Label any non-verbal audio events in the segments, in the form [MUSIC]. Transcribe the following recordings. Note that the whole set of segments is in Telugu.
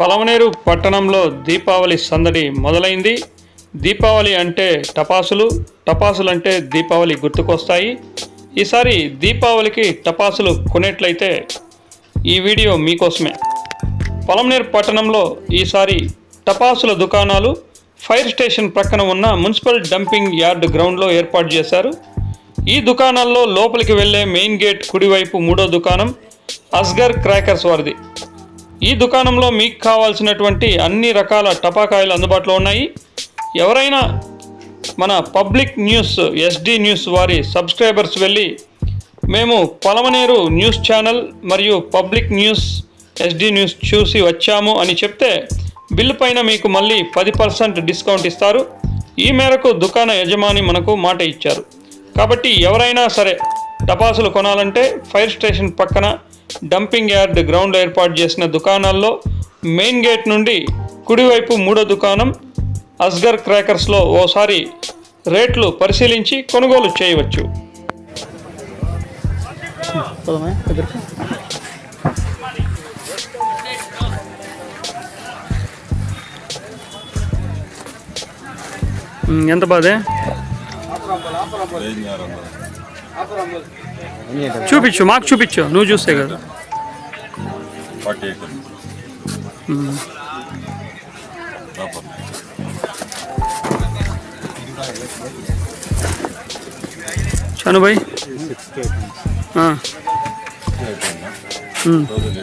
పలమనేరు పట్టణంలో దీపావళి సందడి మొదలైంది. దీపావళి అంటే టపాసులు టపాసులు అంటే దీపావళి గుర్తుకొస్తాయి. ఈసారి దీపావళికి టపాసులు కొనేట్లయితే ఈ వీడియో మీకోసమే. పొలంనేరు పట్టణంలో ఈసారి టపాసుల దుకాణాలు ఫైర్ స్టేషన్ ప్రక్కన ఉన్న మున్సిపల్ డంపింగ్ యార్డ్ గ్రౌండ్లో ఏర్పాటు చేశారు. ఈ దుకాణాల్లో లోపలికి వెళ్ళే మెయిన్ గేట్ కుడివైపు మూడో దుకాణం అస్గర్ క్రాకర్స్ వారిది. ఈ దుకాణంలో మీకు కావాల్సినటువంటి అన్ని రకాల టపాకాయలు అందుబాటులో ఉన్నాయి. ఎవరైనా మన పబ్లిక్ న్యూస్ ఎస్డి న్యూస్ వారి సబ్స్క్రైబర్స్ వెళ్ళి మేము పొలమనేరు న్యూస్ ఛానల్ మరియు పబ్లిక్ న్యూస్ ఎస్డి న్యూస్ చూసి వచ్చాము అని చెప్తే బిల్లు పైన మీకు మళ్ళీ పది పర్సెంట్ డిస్కౌంట్ ఇస్తారు. ఈ మేరకు దుకాణ యజమాని మనకు మాట ఇచ్చారు. కాబట్టి ఎవరైనా సరే టపాసులు కొనాలంటే ఫైర్ స్టేషన్ పక్కన డంపింగ్ యార్డ్ గ్రౌండ్ ఏర్పాటు చేసిన దుకాణాల్లో మెయిన్ గేట్ నుండి కుడివైపు మూడో దుకాణం అస్గర్ క్రాకర్స్లో ఓసారి రేట్లు పరిశీలించి కొనుగోలు చేయవచ్చు. ఎంత బాధే చూపించు మాకు చూపించు. నువ్వు చూస్తే కదా.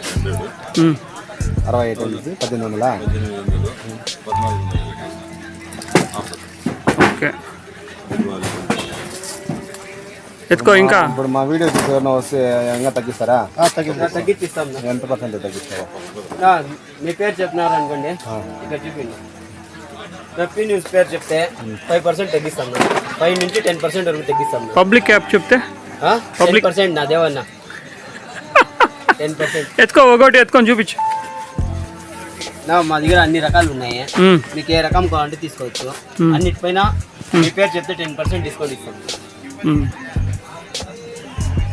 Hundred um. అరవై ఐదు పద్దెనిమిది వందల? ఓకే. ఎత్తుకో ఇంకా. ఇప్పుడు మా వీడియో చూసి ఎవరైనా వస్తే ఇంకా తగ్గిస్తారా? తగ్గించిస్తాం ఎంత పర్సెంట్ తగ్గిస్తారా మీ పేరు చెప్పినారు అనుకోండి ఇక్కడ చూపిండి రఫీ న్యూస్ పేరు చెప్తే ఫైవ్ పర్సెంట్ తగ్గిస్తాం. ఫైవ్ నుంచి టెన్ పర్సెంట్ వరకు తగ్గిస్తాం. పబ్లిక్ యాప్ చెప్తే? Public- పర్సెంట్ నా దేవన్న. [LAUGHS] Ten percent. ఎత్తుకో ఒకటి ఎత్తుకొని చూపించు. నా మా దగ్గర అన్ని రకాలు ఉన్నాయి. మీకు ఏ రకం కావాలంటే తీసుకోవచ్చు. అన్నిటిపైన మీ పేరు చెప్తే టెన్ పర్సెంట్ డిస్కౌంట్ ఇస్తాం.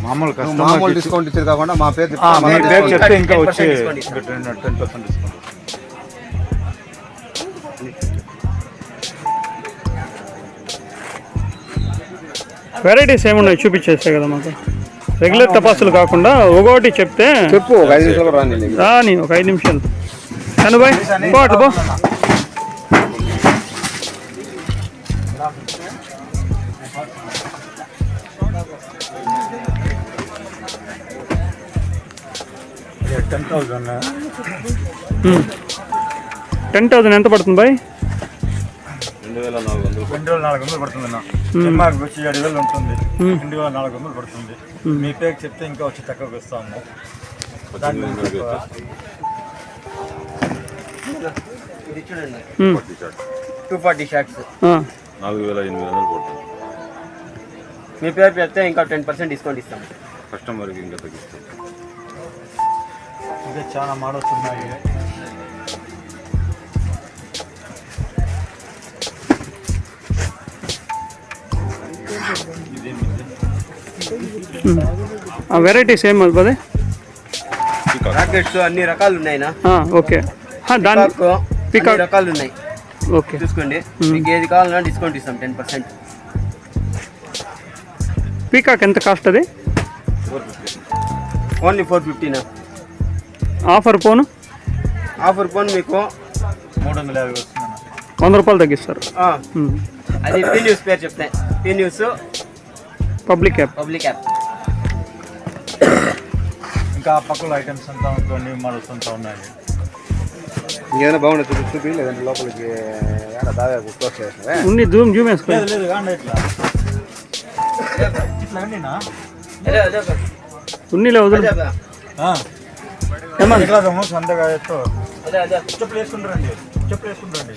మామూలు మామూలు డిస్కౌంట్ ఇచ్చేది కాకుండా మా పేరు చెప్తే ఇంకా 10% వచ్చి డిస్కౌంట్ ఇస్తాం. టెన్ పర్సెంట్ డిస్కౌంట్ వెరైటీస్ ఏమున్నాయి? చూపించేస్తే కదా మాకు. రెగ్యులర్ తపాసులు కాకుండా ఒకటి చెప్తే చెప్పు ఒక ఐదు నిమిషాలు రాని ఒక ఐదు నిమిషాలు. పో. అట్లా టెన్ థౌసండ్. టెన్ థౌసండ్ ఎంత పడుతుంది బాయ్? రెండు వేల నాలుగు వందలు రెండు వేల నాలుగు వందలు పడుతుంది అన్న. వచ్చి ఏడు వేలు ఉంటుంది. రెండు వేల నాలుగు వందలు పడుతుంది. మీ పేరు చెప్తే ఇంకా వచ్చి తక్కువకి వచ్చేస్తుంది ఇది చూడండి. టూ ఫార్టీ షార్ట్స్ నాలుగు వేల ఎనిమిది వందలు పడుతుంది. మీ పేరు చెప్తే ఇంకా టెన్ పర్సెంట్ డిస్కౌంట్ ఇస్తాం. కస్టమర్కి ఇంకా తగ్గిస్తాం. ఇంకా చాలా మోడల్స్ ఉన్నాయి. వెరైటీస్ ఏం బాదే రాకెట్స్ అన్ని రకాలు ఉన్నాయినా ఓకే ఆ, దాని పికాక్ రకాలు ఉన్నాయి. ఓకే చూసుకోండి. మీకు ఏది కావాలన్నా డిస్కౌంట్ ఇస్తాం టెన్ పర్సెంట్ పీకాక్ ఎంత కాస్ట్ అది? ఓన్లీ ఫోర్ ఫిఫ్టీనా ఆఫర్ పోను ఆఫర్ ఫోన్ మీకు మూడు వందల యాభై వస్తుంది అన్న వంద రూపాయలు తగ్గిస్తారు. అది పీ న్యూస్ పేరు చెప్తే. P news public app. Public app. ఇంకా పక్కల ఐటమ్స్ అంతా ఉంటుంది మోడల్స్ అంతా ఉన్నాయి? ఇంకేదైనా బాగుండే చూపి చూపి లేదంటే లోపలికి దాదాపు క్లోజ్ చేసినవే ఉంది జూమ్ జూమ్ వేసుకో. లేదు లేదు కాండి ఇట్లా. ఇట్లా అదే అదే. ఉన్నిలే వదులు. ఎత్తు అదే అదే చెప్పులు వేసుకుంటారండి చెప్పులు వేసుకుంటారండి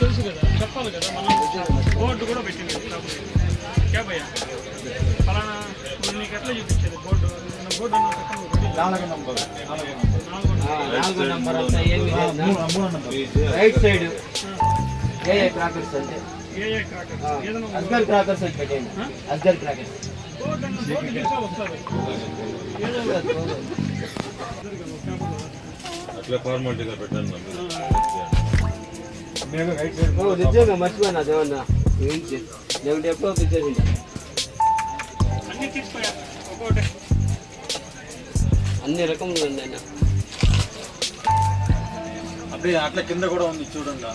తెలుసు కదా చెప్పాలి కదా మనం బోర్డు కూడా పెట్టింది ఫలానా నీకు ఎట్లా చూపించేది బోర్డు బోర్డు నాలుగు నంబర్ నాలుగు number right side A A crackers అంటే A A crackers Asghar crackers పెట్టండి అస్గర్ క్రాకర్స్ ఇట్లా ఫార్మాలిటీగా ఓ, నిజంగా మర్చిపోయినా దేవన్నా. ఏంటి లేకుంటే ఎప్పుడో తెచ్చేసిందా అన్ని రకములు ఉంది అన్న అట్లా కింద కూడా ఉంది చూడండి.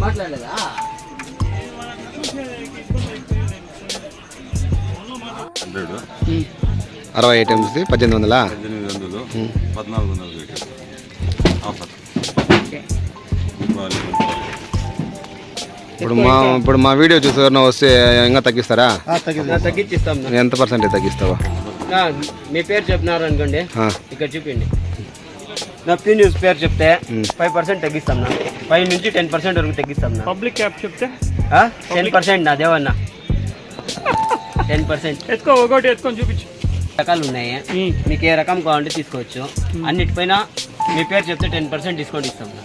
మాట్లాడలేదా హండ్రెడ్ అరవై ఐటమ్స్ది పద్దెనిమిది వందలా పద్దెనిమిది వందలు పద్నాలుగు వందలు పెట్టారు ఆఫర్ ఇప్పుడు మా ఇప్పుడు మా వీడియో చూసి ఎవరైనా వస్తే ఇంకా తగ్గిస్తారా? తగ్గించిస్తాం నా. ఎంత పర్సెంటేజ్ తగ్గిస్తావా? నా, మీ పేరు చెప్పినారు అనుకోండి. ఇక్కడ చూపిండి నా పీ న్యూస్ పేరు చెప్తే ఫైవ్ పర్సెంట్ తగ్గిస్తాం నా. ఫైవ్ నుంచి టెన్ పర్సెంట్ వరకు తగ్గిస్తాం నా. పబ్లిక్ యాప్ చెప్తే? టెన్ పర్సెంట్ నా దేవన్న. టెన్ పర్సెంట్ ఎత్తుకో ఒకటి ఎత్తుకొని చూపించు. రకాలు ఉన్నాయి. మీకు ఏ రకం కావాలంటే తీసుకోవచ్చు. అన్నిటిపైన మీ పేరు చెప్తే టెన్ పర్సెంట్ డిస్కౌంట్ ఇస్తాం నా.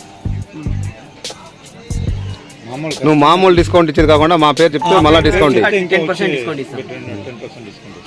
నువ్వు మామూలు డిస్కౌంట్ ఇచ్చేది కాకుండా మా పేరు చెప్తే మళ్ళీ డిస్కౌంట్. టెన్ పర్సెంట్ డిస్కౌంట్ ఇస్తాం. Ten percent discount